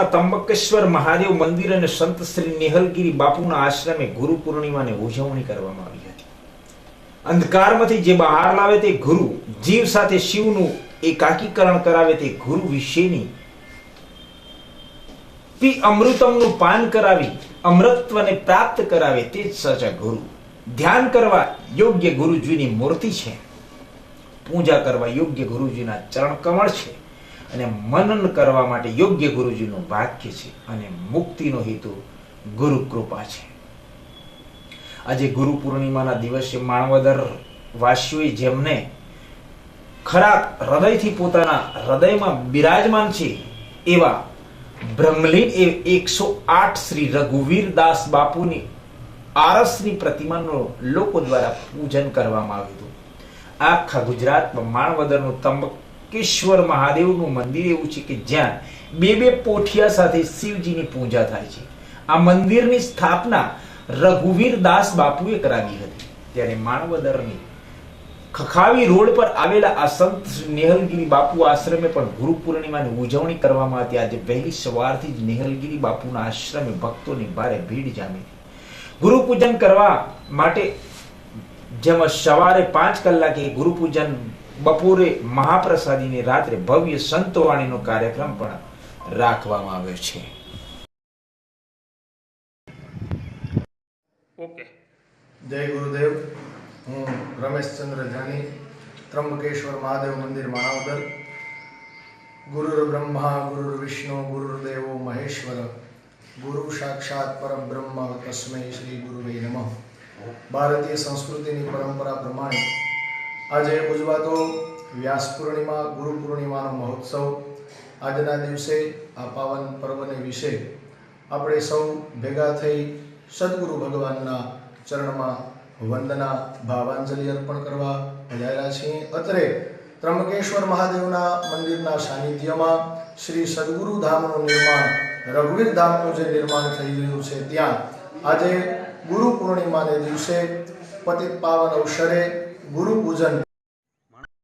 ગુજરાતના તંબકેશ્વર મહાદેવ મંદિર અને સંત શ્રી નિહલગીરી બાપુના આશ્રમે ગુરુ પૂર્ણિમાની ઉજવણી કરવામાં આવી હતી. અંધકારમાંથી જે બહાર લાવે તે ગુરુ, જીવ સાથે શિવનું એકાકીકરણ કરાવે તે ગુરુ વિશેની પી અમૃતમનું પાન કરાવી, અમૃતત્વને પ્રાપ્ત કરાવે તે જ સાચા ગુરુ. ધ્યાન કરવા યોગ્ય ગુરુજીની મૂર્તિ છે. પૂજા કરવા યોગ્ય ગુરુજીના ચરણ કમળ છે. અને મનન કરવા માટે યોગ્ય ગુરુજીનું વાક્ય છે અને મુક્તિનો હેતુ ગુરુ કૃપા છે. આજે ગુરુ પૂર્ણિમાના દિવસે માણવદર વાસીઓએ જેમને ખરા હૃદયથી પોતાના હૃદયમાં બિરાજમાન છે એવા બ્રહ્મલીન એ એકસો આઠ શ્રી રઘુવીર દાસ બાપુની આરસની પ્રતિમાનું લોકો દ્વારા પૂજન કરવામાં આવ્યું હતું. આખા ગુજરાતમાં માણવદરનું ત્રંબકેશ્વર મહાદેવનું મંદિર એવું છે કે જ્યાં બે બે પોઠિયા સાથે શિવજીની પૂજા થાય છે. આ મંદિરની સ્થાપના રઘુવીર દાસ બાપુએ કરાવી હતી. ત્યારે માણવદરની ખખાવી રોડ પર આવેલા આ સંત નેહલગીરી બાપુ આશ્રમે પણ ગુરુ પૂર્ણિમાની ઉજવણી કરવામાં હતી. આજે વહેલી સવારથી જ નેહલગીરી બાપુના આશ્રમે ભક્તોની ભારે ભીડ જામી હતી. ગુરુ પૂજન કરવા માટે જેમાં સવારે પાંચ કલાકે ગુરુ પૂજન બપોરે મહાપ્રસાદી રાત્રે ભવ્ય સંતવાણીનો કાર્યક્રમ પણ રાખવામાં આવ્યો છે. ઓકે. જય ગુરુદેવ. હું રમેશચંદ્ર જાની ત્રંબકેશ્વર મહાદેવ મંદિર માણાવદર. ગુરુર બ્રહ્મા ગુરુર વિષ્ણુ ગુરુદેવો મહેશ્વર. ગુરુ સાક્ષાત પરબ્રહ્મ તસ્મૈ શ્રી ગુરુવે નમઃ. ભારતીય સંસ્કૃતિની પરંપરા પ્રમાણે આજે ઉજવાતો વ્યાસ પૂર્ણિમા, ગુરુ પૂર્ણિમાનો મહોત્સવ. આજના દિવસે આ પાવન પર્વને વિશે આપણે સૌ ભેગા થઈ સદગુરુ ભગવાનના ચરણમાં વંદના, ભાવાંજલિ અર્પણ કરવા પધાર્યા છીએ. અત્રે ત્રંબકેશ્વર મહાદેવના મંદિરના સાનિધ્યમાં શ્રી સદગુરુ ધામનું નિર્માણ, રઘુવીર ધામનું જે નિર્માણ થઈ રહ્યું છે ત્યાં આજે ગુરુ પૂર્ણિમાને દિવસે પતિત પાવન અવસરે ગુરુ પૂજન